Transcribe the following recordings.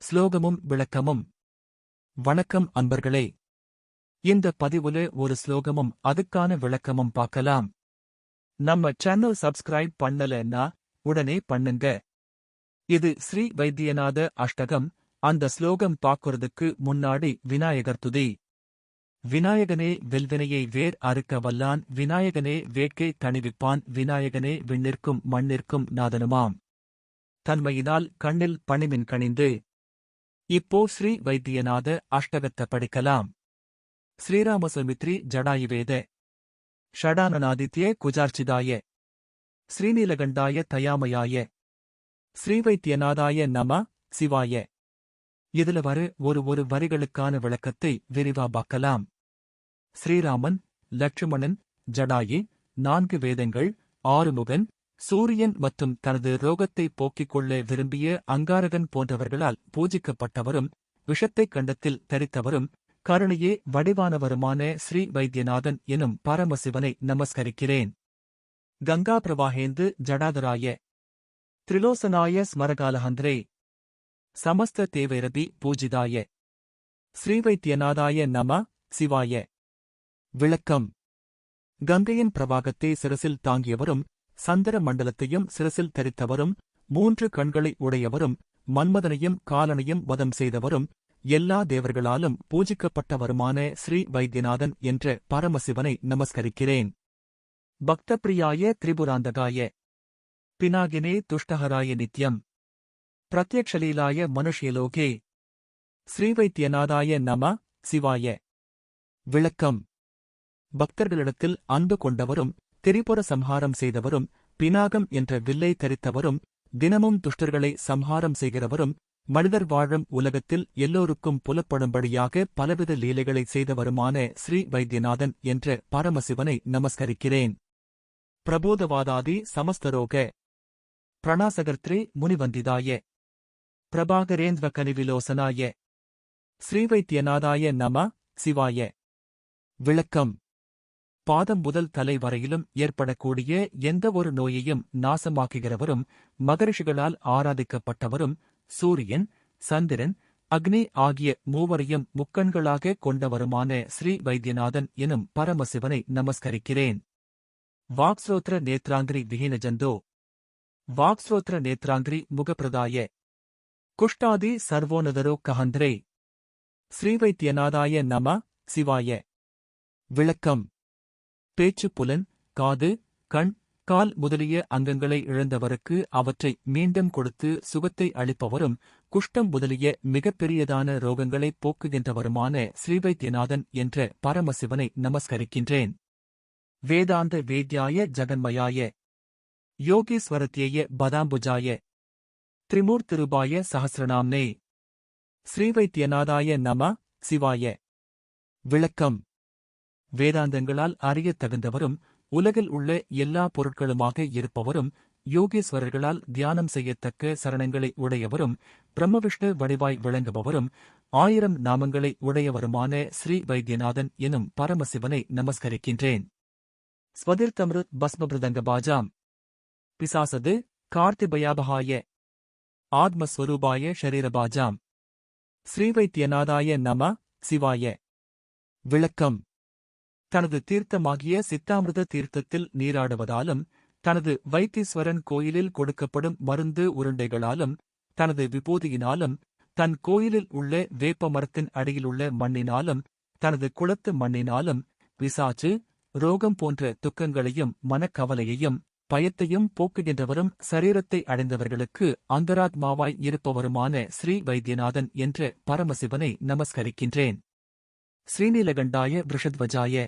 ஸ்லோகமும் விளக்கமும். வணக்கம் அன்பர்களே. இந்த பதிவுல ஒரு ஸ்லோகமும் அதுக்கான விளக்கமும் பார்க்கலாம். நம்ம சேனல் சப்ஸ்கிரைப் பண்ணலன்னா உடனே பண்ணுங்க. இது ஸ்ரீ வைத்தியநாத அஷ்டகம் அந்த ஸ்லோகம் பார்க்கறதுக்கு முன்னாடி விநாயகர் துதி. விநாயகனே வெல்வினையை வேர் அறுக்க வல்லான் விநாயகனே வேட்கை தணிவிப்பான் விநாயகனே விண்ணிற்கும் மண்ணிற்கும் நாதனுமாம். தன்மையினால் கண்ணில் பணிமின் கணிந்து இப்போ ஸ்ரீ வைத்தியநாத அஷ்டகத்த படிக்கலாம். ஸ்ரீராமசமித்ரி ஜடாயுவேத. ஷடானநாதித்ய குஜார்ச்சிதாய. ஸ்ரீநீலகண்டாய தயாமயாய. ஸ்ரீவைத்தியநாதாய நம சிவாய. இதுல வரு ஒரு ஒரு வரிகளுக்கான விளக்கத்தை விரிவா பார்க்கலாம். ஸ்ரீராமன் லட்சுமணன் ஜடாயி நான்கு வேதங்கள் ஆறுமுகன் சூரியன் மற்றும் தனது ரோகத்தை போக்கிக் கொள்ள விரும்பிய அங்காரகன் போன்றவர்களால் பூஜிக்கப்பட்டவரும் விஷத்தைக் கண்டத்தில் தரித்தவரும் கருணையே வடிவானவருமான ஸ்ரீ வைத்தியநாதன் எனும் பரமசிவனை நமஸ்கரிக்கிறேன். கங்கா பிரவாகேந்து ஜடாதராய திரிலோசனாய ஸ்மரகாலஹந்திரே சமஸ்த தேவைரதி பூஜிதாய ஸ்ரீவைத்தியநாதாய நம சிவாய. விளக்கம். கங்கையின் பிரவாகத்தை சிரசில் தாங்கியவரும் சந்திர மண்டலத்தையும் சிரசில் தரித்தவரும் மூன்று கண்களை உடையவரும் மன்மதனையும் காலனையும் வதம் செய்தவரும் எல்லா தேவர்களாலும் பூஜிக்கப்பட்டவருமான ஸ்ரீ வைத்தியநாதன் என்ற பரமசிவனை நமஸ்கரிக்கிறேன். பக்தப்பிரியாய திரிபுராந்தகாய பினாகினே துஷ்டஹராய நித்யம் பிரத்யக்ஷலீலாய மனுஷ்யலோகே ஸ்ரீவைத்தியநாதாய நம சிவாய. விளக்கம். பக்தர்களிடத்தில் அன்பு கொண்டவரும் திரிபுர சம்ஹாரம் செய்தவரும் பினாகம் என்ற வில்லை தரித்தவரும் தினமும் துஷ்டர்களை சம்ஹாரம் செய்கிறவரும் மனிதர் வாழும் உலகத்தில் எல்லோருக்கும் புலப்படும்படியாக பலவித லீலைகளை செய்தவருமான ஸ்ரீ வைத்தியநாதன் என்ற பரமசிவனை நமஸ்கரிக்கிறேன். பிரபோதவாதாதி சமஸ்தரோக. பிரணாசகர்த்ரே முனிவந்திதாய. பிரபாகரேந்திர கனிவிலோசனாய ஸ்ரீவைத்தியநாதாய நம சிவாய. விளக்கம். பாதம் முதல் தலை வரையிலும் ஏற்படக்கூடிய எந்த ஒரு நோயையும் நாசமாக்குகிறவரும் மகரிஷிகளால் ஆராதிக்கப்பட்டவரும் சூரியன் சந்திரன் அக்னி ஆகிய மூவரையும் முக்கண்களாக கொண்டவருமான ஸ்ரீ வைத்தியநாதன் எனும் பரமசிவனை நமஸ்கரிக்கிறேன். வாக்ஸ்ரோத்ர நேத்ராங்கிரி விஹீனஜந்தோ. வாக்ஸ்ரோத்ர நேத்ராங்கிரி முகப்பிரதாய. குஷ்டாதி சர்வோனதரோ கஹந்திரே. ஸ்ரீவைத்தியநாதாய நம சிவாய. விளக்கம். பேச்சு புலன் காது கண் கால் முதலிய அங்கங்களை இழந்தவருக்கு அவற்றை மீண்டும் கொடுத்து சுகத்தை அளிப்பவரும் குஷ்டம் முதலிய மிகப்பெரியதான ரோகங்களை போக்குகின்றவருமான ஸ்ரீவைத்தியநாதன் என்ற பரமசிவனை நமஸ்கரிக்கின்றேன். வேதாந்த வேத்யாய ஜகன்மயாய யோகீஸ்வரத்யேய பதாம்புஜாய திரிமூர்த்திருபாய சஹசிரநாம்னே ஸ்ரீவைத்தியநாதாய நம சிவாய. விளக்கம். வேதாந்தங்களால் அறியத் தகுந்தவரும் உலகில் உள்ள எல்லா பொருட்களுமாக இருப்பவரும் யோகேஸ்வரர்களால் தியானம் செய்யத்தக்க சரணங்களை உடையவரும் பிரம்மவிஷ்ணு வடிவாய் விளங்குபவரும் ஆயிரம் நாமங்களை உடையவருமான ஸ்ரீ வைத்தியநாதன் எனும் பரமசிவனை நமஸ்கரிக்கின்றேன். ஸ்வதிர்தமிருத் பஸ்மபிருதங்க பாஜாம் பிசாசது கார்த்திபயாபகாய ஆத்மஸ்வரூபாய ஷரீரபாஜாம். ஸ்ரீவைத்தியநாதாய நம சிவாய. விளக்கம். தனது தீர்த்தமாகிய சித்தாமிரத தீர்த்தத்தில் நீராடுவதாலும் தனது வைத்தீஸ்வரன் கோயிலில் கொடுக்கப்படும் மருந்து உருண்டைகளாலும் தனது விபூதியினாலும் தன் கோயிலில் உள்ள வேப்ப மரத்தின் அடியிலுள்ள மண்ணினாலும் தனது குளத்து மண்ணினாலும் விசாச்சு ரோகம் போன்ற துக்கங்களையும் மனக்கவலையையும் பயத்தையும் போக்குகின்றவரும் சரீரத்தை அடைந்தவர்களுக்கு அந்தராத்மாவாய் இருப்பவருமான ஸ்ரீ வைத்தியநாதன் என்ற பரமசிவனை நமஸ்கரிக்கின்றேன். ஸ்ரீநீலகண்டாய விஷத்வஜாய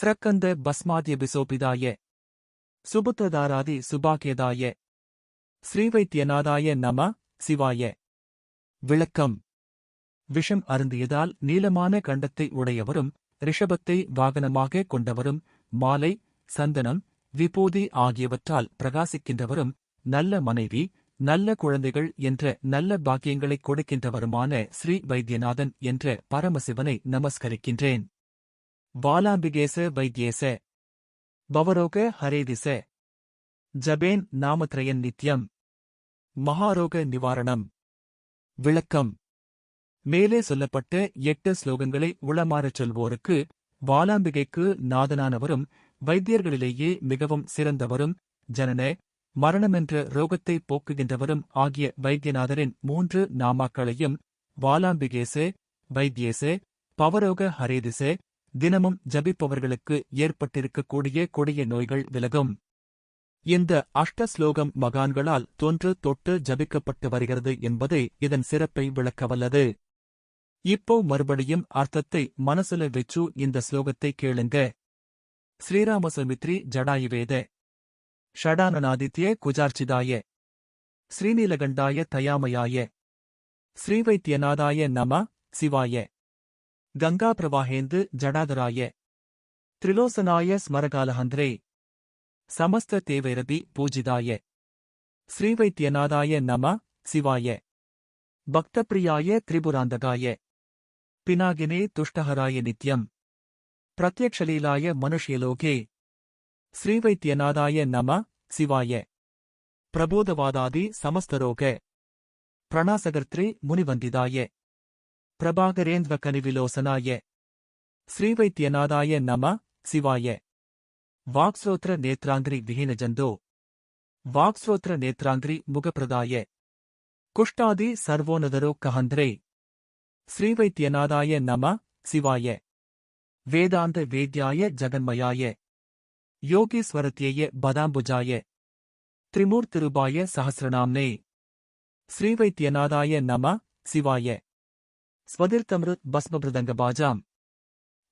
ஸ்ரக்கந்த பஸ்மாத்ய பிசோபிதாய சுபுத்ததாராதி சுபாக்கியதாய. ஸ்ரீவைத்தியநாதாய நம சிவாய. விளக்கம். விஷம் அருந்தியதால் நீளமான கண்டத்தை உடையவரும் ரிஷபத்தை வாகனமாக கொண்டவரும் மாலை சந்தனம் விபூதி ஆகியவற்றால் பிரகாசிக்கின்றவரும் நல்ல மனைவி நல்ல குழந்தைகள் என்ற நல்ல பாக்கியங்களைக் கொடுக்கின்றவருமான ஸ்ரீ வைத்தியநாதன் என்ற பரமசிவனை நமஸ்கரிக்கின்றேன். வாலாம்பிகேச வைத்தியேச பவரோக ஹரேதிச ஜபேன் நாமத்ரயன் நித்யம். மகாரோக நிவாரணம். விளக்கம். மேலே சொல்லப்பட்ட எட்டு ஸ்லோகங்களை உளமாறச் சொல்வோருக்கு வாலாம்பிகைக்கு நாதனானவரும் வைத்தியர்களிலேயே மிகவும் சிறந்தவரும் ஜனன மரணமென்ற ரோகத்தை போக்குகின்றவரும் ஆகிய வைத்தியநாதரின் மூன்று நாமாக்களையும் வாலாம்பிகேசே வைத்தியேசே பவரோக ஹரேதிசே தினமும் ஜபிப்பவர்களுக்கு ஏற்பட்டிருக்கக்கூடிய கொடிய நோய்கள் விலகும். இந்த அஷ்ட ஸ்லோகம் மகான்களால் தொன்று தொட்டு ஜபிக்கப்பட்டு வருகிறது என்பதே இதன் சிறப்பை விளக்கவல்லது இப்போ மறுபடியும் அர்த்தத்தை மனசுல வெச்சு இந்த ஸ்லோகத்தை கேளுங்க. ஸ்ரீராமசமித்ரி ஜடாயுவேத. ஷடானநாதித்ய குஜார்ச்சிதாய. ஸ்ரீநீலகண்டாய தயாமயாய. ஸ்ரீவைத்தியநாதாய நம சிவாய. கங்கா பிரவாஹேந்து ஜடாதராய. திரிலோசனாய ஸ்மரகாலஹந்திரே சமஸ்த தேவைரபி பூஜிதாய. ஸ்ரீவைத்தியநாதாய நம சிவாய. பக்தப்பிரியாய திரிபுராந்தகாய. பினாகினே துஷ்டஹராய நித்யம். பிரத்யக்ஷலீலாய மனுஷ்யலோகே. ஸ்ரீவைத்தியநாதாய நம சிவாய. பிரபோதவாதாதி சமஸ்தரோக. பிரணாசகர்த்ரி முனிவந்திதாய. பிரபாகரேந்திர கனிவிலோசனாய ஸ்ரீவைத்தியநாதாய நம சிவாய. வாக்ஸ்ரோத்ர நேத்ராங்கிரி விஹீனஜந்தோ. வாக்ஸ்ரோத்ர நேத்ராங்கிரி முகப்பிரதாய. குஷ்டாதி சர்வோனதரோ கஹந்திரே. ஸ்ரீவைத்தியநாதாய நம சிவாய. வேதாந்த வேத்யாய ஜகன்மயாய. யோகீஸ்வரத்தியய பதாம்புஜாய. திரிமூர்த்திருபாய சஹசிரநாம்னே. ஸ்ரீவைத்தியநாதாய நம சிவாய. ஸ்வதிர்தமிருத் பஸ்மபிருதங்கபாஜாம்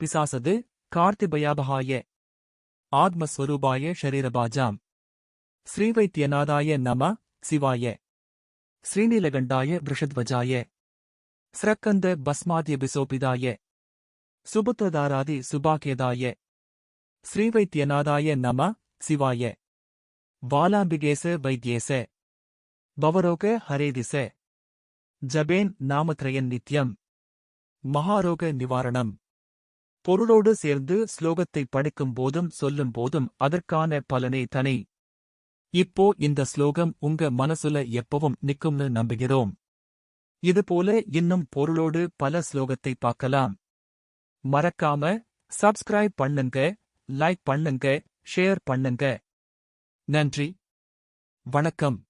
பிசாசது கார்த்திபயாபகாய ஆத்மஸ்வரூபாய ஷரீரபாஜாம் ஸ்ரீவைத்தியநாதாய நம சிவாய. ஸ்ரீநீலகண்டாய விஷத்வஜாய ஸ்ரக்கந்த பஸ்மாத்ய பிசோபிதாய. சுபுத்திரதாராதி சுபாக்கியதாய. ஸ்ரீவைத்தியநாதாய நம சிவாய. வாலாம்பிகேச வைத்தியேச பவரோக ஹரேதிச. ஜபேன் நாமத்ரயன் நித்யம். மகாரோக நிவாரணம். பொருளோடு சேர்ந்து ஸ்லோகத்தை படிக்கும் போதும் சொல்லும் போதும் அதற்கான பலனே தனி. இப்போ இந்த ஸ்லோகம் உங்க மனசுல எப்பவும் நிக்கும்னு நம்புகிறோம். இதுபோல இன்னும் பொருளோடு பல ஸ்லோகத்தை பார்க்கலாம். மறக்காம சப்ஸ்கிரைப் பண்ணுங்க லைக் பண்ணுங்க ஷேர் பண்ணுங்க. நன்றி. வணக்கம்.